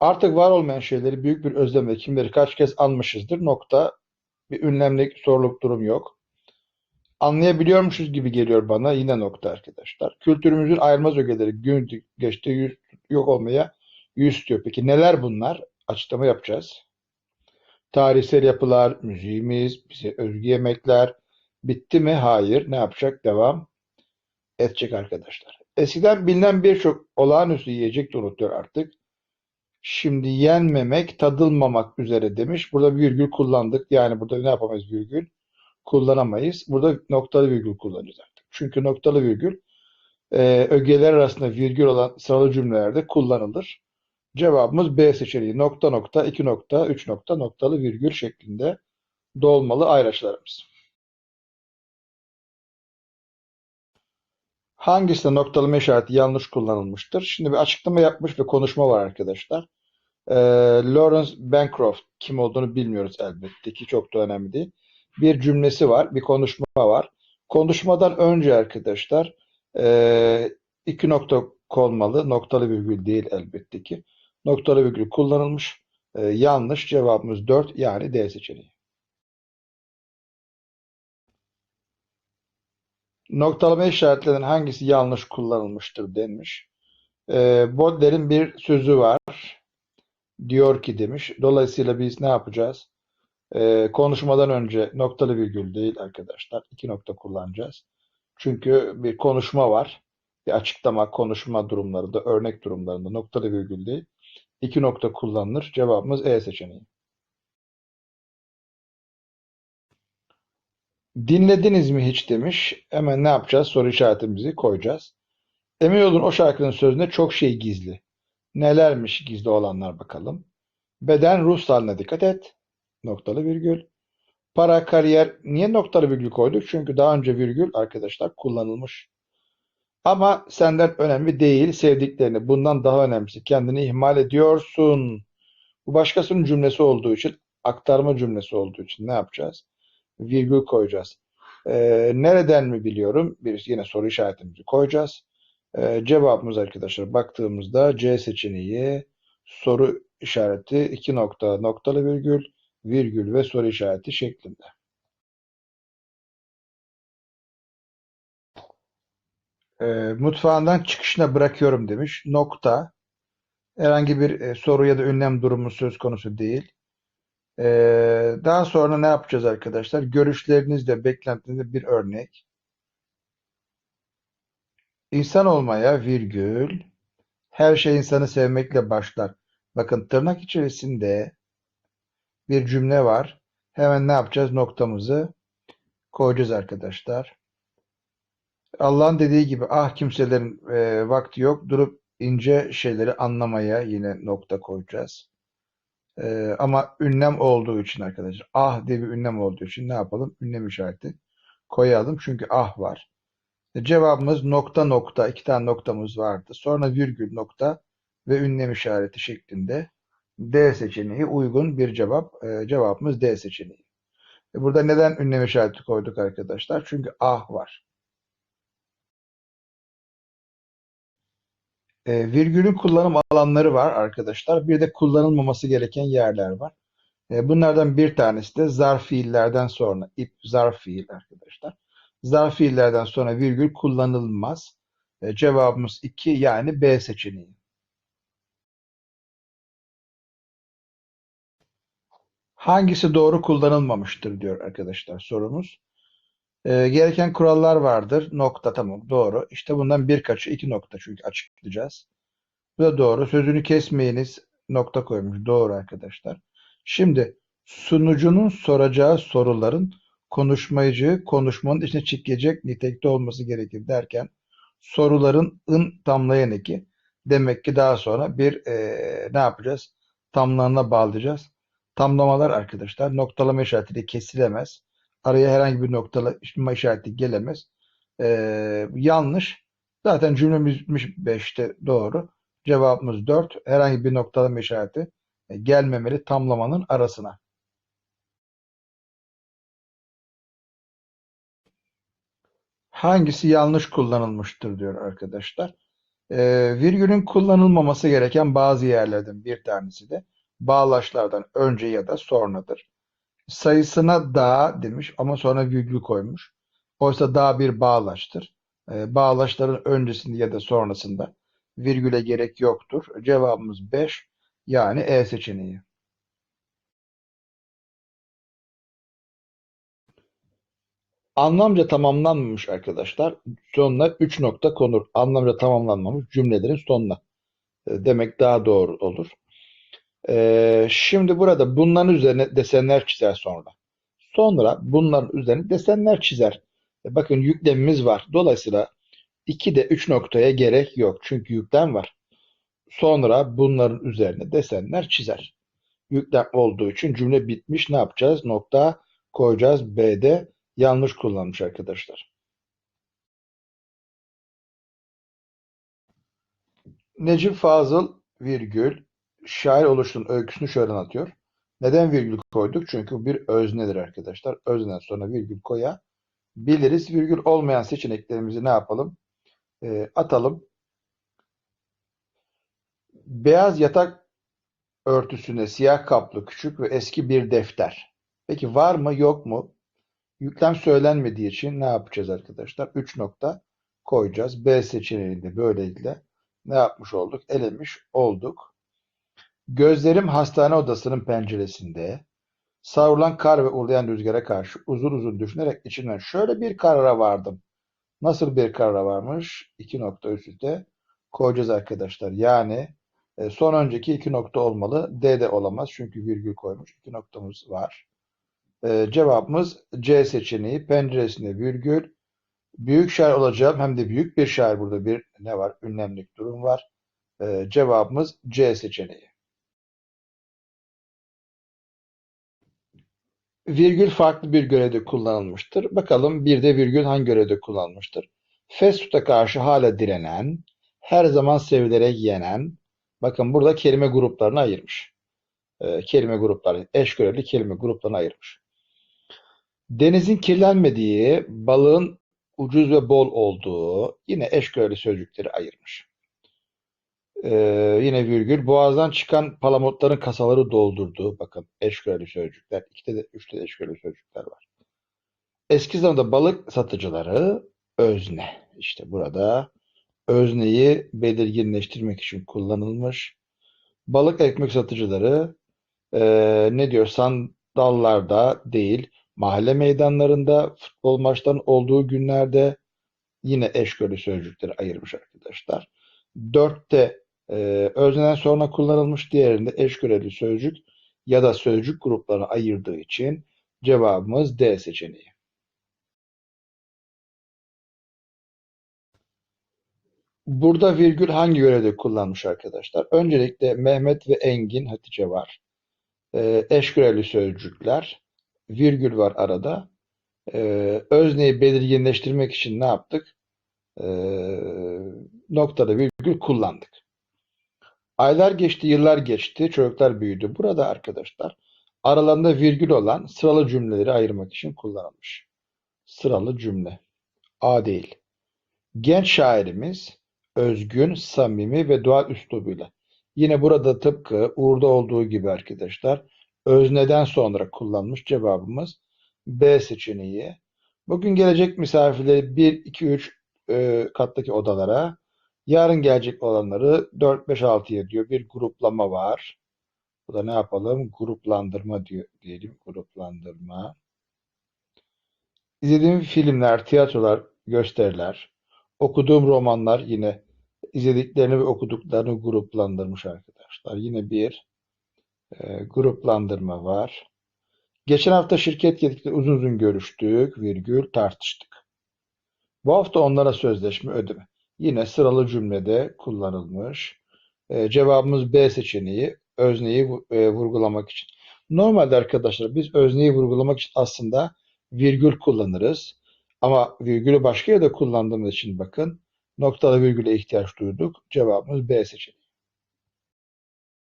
Artık var olmayan şeyleri büyük bir özlemle kimleri kaç kez anmışızdır. Nokta. Bir ünlemlik, soruluk durum yok. Anlayabiliyormuşuz gibi geliyor bana. Yine nokta arkadaşlar. Kültürümüzün ayrılmaz ögeleri gün geçti yüz, yok olmaya yüz tutuyor. Peki neler bunlar? Açıklama yapacağız. Tarihsel yapılar, müziğimiz, bize özgü yemekler. Bitti mi? Hayır. Ne yapacak? Devam edecek arkadaşlar. Eskiden bilinen birçok olağanüstü yiyecek de unutuyor artık. Şimdi yenmemek, tadılmamak üzere demiş. Burada virgül kullandık. Yani burada ne yapamayız virgül? Kullanamayız. Burada noktalı virgül kullanacağız artık. Çünkü noktalı virgül e, ögeler arasında virgül olan sıralı cümlelerde kullanılır. Cevabımız B seçeneği. Nokta nokta, iki nokta, üç nokta, noktalı virgül şeklinde dolmalı ayraçlarımız. Hangisinde noktalama işareti yanlış kullanılmıştır? Şimdi bir açıklama yapmış ve konuşma var arkadaşlar. Ee, Lawrence Bancroft kim olduğunu bilmiyoruz elbette ki çok da önemli değil. Bir cümlesi var, bir konuşma var. Konuşmadan önce arkadaşlar e, iki nokta konmalı, noktalı virgül değil elbette ki. Noktalı virgül kullanılmış. E, yanlış cevabımız 4 yani D seçeneği. Noktalama işaretlerinin hangisi yanlış kullanılmıştır denmiş. E, Baudelaire'in bir sözü var. Diyor ki demiş. Dolayısıyla biz ne yapacağız? E, konuşmadan önce noktalı virgül değil arkadaşlar. iki nokta kullanacağız. Çünkü bir konuşma var. Bir açıklama, konuşma durumlarında, örnek durumlarında noktalı virgül değil. iki nokta kullanılır. Cevabımız E seçeneği. Dinlediniz mi hiç demiş. Hemen ne yapacağız? Soru işaretimizi koyacağız. Emin olun o şarkının sözünde çok şey gizli. Nelermiş gizli olanlar bakalım. Beden ruh sağlığına dikkat et. Noktalı virgül. Para, kariyer. Niye noktalı virgül koyduk? Çünkü daha önce virgül arkadaşlar kullanılmış. Ama senden önemli değil sevdiklerini. Bundan daha önemlisi kendini ihmal ediyorsun. Bu başkasının cümlesi olduğu için, aktarma cümlesi olduğu için ne yapacağız? Virgül koyacağız. Ee, nereden mi biliyorum? Bir yine soru işaretimizi koyacağız. Ee, cevabımız arkadaşlar baktığımızda C seçeneği soru işareti iki nokta noktalı virgül virgül ve soru işareti şeklinde. E, mutfağından çıkışına bırakıyorum demiş. Nokta. Herhangi bir e, soru ya da ünlem durumu söz konusu değil. E, daha sonra ne yapacağız arkadaşlar? Görüşlerinizle, beklentinizde bir örnek. İnsan olmaya virgül her şey insanı sevmekle başlar. Bakın tırnak içerisinde bir cümle var. Hemen ne yapacağız? Noktamızı koyacağız arkadaşlar. Allah'ın dediği gibi ah kimselerin e, vakti yok durup ince şeyleri anlamaya yine nokta koyacağız. E, ama ünlem olduğu için arkadaşlar ah diye bir ünlem olduğu için ne yapalım? Ünlem işareti koyalım çünkü ah var. E, cevabımız nokta nokta iki tane noktamız vardı. Sonra virgül nokta ve ünlem işareti şeklinde D seçeneği uygun bir cevap. E, cevabımız D seçeneği. E, burada neden ünlem işareti koyduk arkadaşlar? Çünkü ah var. E, virgülün kullanım alanları var arkadaşlar. Bir de kullanılmaması gereken yerler var. E, bunlardan bir tanesi de zarf fiillerden sonra ip zarf fiil arkadaşlar. Zarf fiillerden sonra virgül kullanılmaz. E, cevabımız 2 yani B seçeneği. Hangisi doğru kullanılmamıştır diyor arkadaşlar sorumuz. E, gereken kurallar vardır. Nokta tamam doğru. İşte bundan birkaçı iki nokta çünkü açıklayacağız. Bu da doğru. Sözünü kesmeyiniz nokta koymuş. Doğru arkadaşlar. Şimdi sunucunun soracağı soruların konuşmacı konuşmanın içine çekecek nitelikte olması gerekir derken soruların ın tamlayan eki demek ki daha sonra bir e, ne yapacağız? Tamlarına bağlayacağız. Tamlamalar arkadaşlar noktalama işaretiyle kesilemez. Araya herhangi bir noktalama işareti gelemez. Ee, yanlış. Zaten cümlemiz 5'te doğru. Cevabımız 4. Herhangi bir noktalama işareti e, gelmemeli tamlamanın arasına. Hangisi yanlış kullanılmıştır diyor arkadaşlar. Ee, virgülün kullanılmaması gereken bazı yerlerden bir tanesi de bağlaçlardan önce ya da sonradır. Sayısına da demiş ama sonra virgül koymuş. Oysa da bir bağlaçtır. Ee, bağlaçların öncesinde ya da sonrasında virgüle gerek yoktur. Cevabımız 5 yani E seçeneği. Anlamca tamamlanmamış arkadaşlar. Sonuna 3 nokta konur. Anlamca tamamlanmamış cümlelerin sonuna. E, Demek daha doğru olur. Ee, şimdi burada bunların üzerine desenler çizer sonra. Sonra bunların üzerine desenler çizer. E, Bakın yüklemimiz var. Dolayısıyla 2 de 3 noktaya gerek yok. Çünkü yüklem var. Sonra bunların üzerine desenler çizer. Yüklem olduğu için cümle bitmiş. Ne yapacağız? Nokta koyacağız. B'de yanlış kullanmış arkadaşlar. Necip Fazıl virgül şair oluşunun öyküsünü şöyle anlatıyor. Neden virgül koyduk? Çünkü bu bir öznedir arkadaşlar. Özneden sonra virgül koyabiliriz. Virgül olmayan seçeneklerimizi ne yapalım? Ee, atalım. Beyaz yatak örtüsüne siyah kaplı küçük ve eski bir defter. Peki var mı yok mu? Yüklem söylenmediği için ne yapacağız arkadaşlar? 3 nokta koyacağız. B seçeneğinde böylelikle ne yapmış olduk? Elemiş olduk. Gözlerim hastane odasının penceresinde. Savrulan kar ve ulayan rüzgara karşı uzun uzun düşünerek içinden şöyle bir karara vardım. Nasıl bir karara varmış? İki nokta üst koyacağız arkadaşlar. Yani e, son önceki iki nokta olmalı. D de olamaz çünkü virgül koymuş. İki noktamız var. E, cevabımız C seçeneği. Penceresinde virgül. Büyük şair olacağım. Hem de büyük bir şair burada bir ne var? Ünlemlik durum var. E, cevabımız C seçeneği. Virgül farklı bir görevde kullanılmıştır. Bakalım bir de virgül hangi görevde kullanılmıştır? Fast karşı hala direnen, her zaman sevilerek yenen, bakın burada kelime gruplarını ayırmış. Ee, kelime grupları, eş görevli kelime gruplarını ayırmış. Denizin kirlenmediği, balığın ucuz ve bol olduğu, yine eş görevli sözcükleri ayırmış. Ee, yine virgül. Boğazdan çıkan palamutların kasaları doldurdu. Bakın eş görevli sözcükler. İkide de üçte de eş görevli sözcükler var. Eski zamanda balık satıcıları özne. İşte burada özneyi belirginleştirmek için kullanılmış. Balık ekmek satıcıları eee, ne diyor? Sandallarda değil, mahalle meydanlarında, futbol maçlarının olduğu günlerde yine eş görevli sözcükleri ayırmış arkadaşlar. Dörtte ee, özneden sonra kullanılmış diğerinde eş görevli sözcük ya da sözcük gruplarına ayırdığı için cevabımız D seçeneği. Burada virgül hangi görevde kullanmış arkadaşlar? Öncelikle Mehmet ve Engin Hatice var. Ee, eş görevli sözcükler. Virgül var arada. Ee, özneyi belirginleştirmek için ne yaptık? Ee, noktada virgül kullandık. Aylar geçti, yıllar geçti, çocuklar büyüdü. Burada arkadaşlar aralarında virgül olan sıralı cümleleri ayırmak için kullanılmış. Sıralı cümle. A değil. Genç şairimiz özgün, samimi ve doğal üslubuyla. Yine burada tıpkı Uğur'da olduğu gibi arkadaşlar özneden sonra kullanmış cevabımız B seçeneği. Bugün gelecek misafirleri 1, 2, 3 e, kattaki odalara Yarın gelecek olanları 4, 5, 6'ya diyor. Bir gruplama var. Bu da ne yapalım? Gruplandırma diyor, diyelim. Gruplandırma. İzlediğim filmler, tiyatrolar, gösteriler, okuduğum romanlar yine izlediklerini ve okuduklarını gruplandırmış arkadaşlar. Yine bir e, gruplandırma var. Geçen hafta şirket yetkili uzun uzun görüştük, virgül tartıştık. Bu hafta onlara sözleşme ödeme. Yine sıralı cümlede kullanılmış. E, cevabımız B seçeneği. Özneyi e, vurgulamak için. Normalde arkadaşlar biz özneyi vurgulamak için aslında virgül kullanırız. Ama virgülü başka yerde kullandığımız için bakın noktalı virgüle ihtiyaç duyduk. Cevabımız B seçeneği.